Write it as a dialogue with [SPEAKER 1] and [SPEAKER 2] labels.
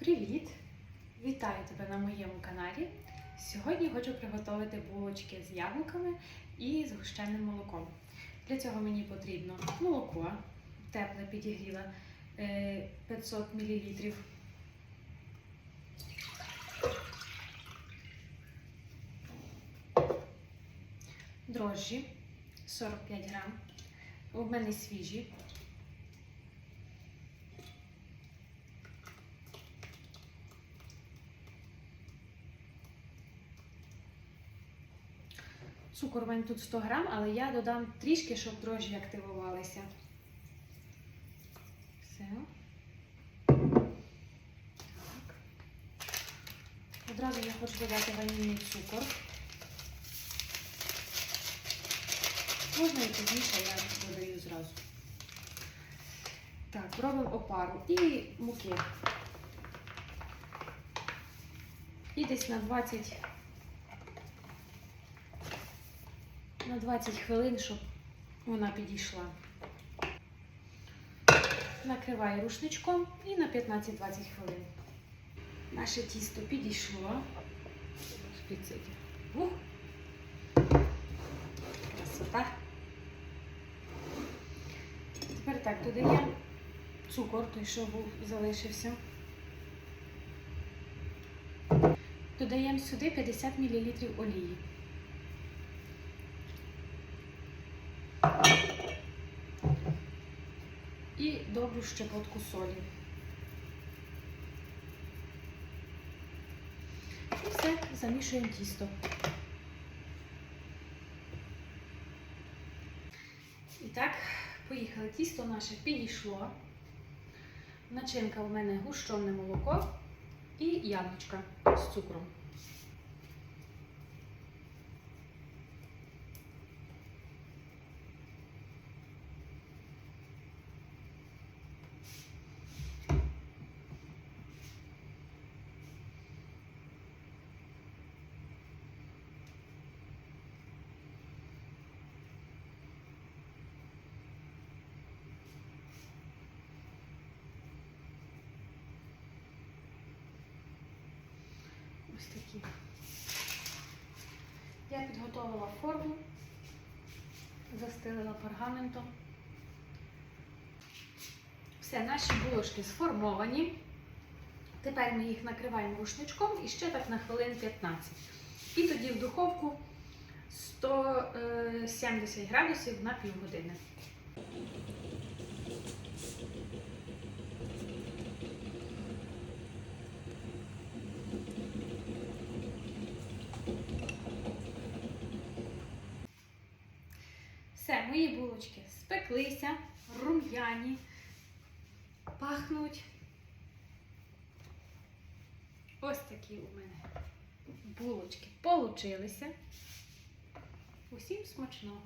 [SPEAKER 1] Привіт! Вітаю тебе на моєму каналі. Сьогодні хочу приготувати булочки з яблуками і з гущеним молоком. Для цього мені потрібно молоко, тепле підігріла е, 500 мл. Дрожжі 45 грам. У мене свіжі. Цукор у мене тут 100 грам, але я додам трішки, щоб дрожжі активувалися. Все. Так. Одразу я хочу додати ванільний цукор. Можна і пізніше я додаю зразу. Так, робимо опару і муки. І десь на 20 на 20 хвилин, щоб вона підійшла. Накриваю рушничком і на 15-20 хвилин. Наше тісто підійшло. Ух! Красота. Тепер так, додаємо цукор, той, що був залишився. Додаємо сюди 50 мл олії. І добру щепотку солі. І все, замішуємо тісто. І так, поїхали. Тісто наше підійшло. Начинка у мене гущовне молоко і яблучка з цукром. Ось такі. Я підготувала форму, застелила пергаментом. Все, наші булочки сформовані. Тепер ми їх накриваємо рушничком і ще так на хвилин 15. І тоді в духовку 170 градусів на півгодини. Все, мої булочки спеклися, рум'яні, пахнуть. Ось такі у мене булочки получилися. Усім смачного!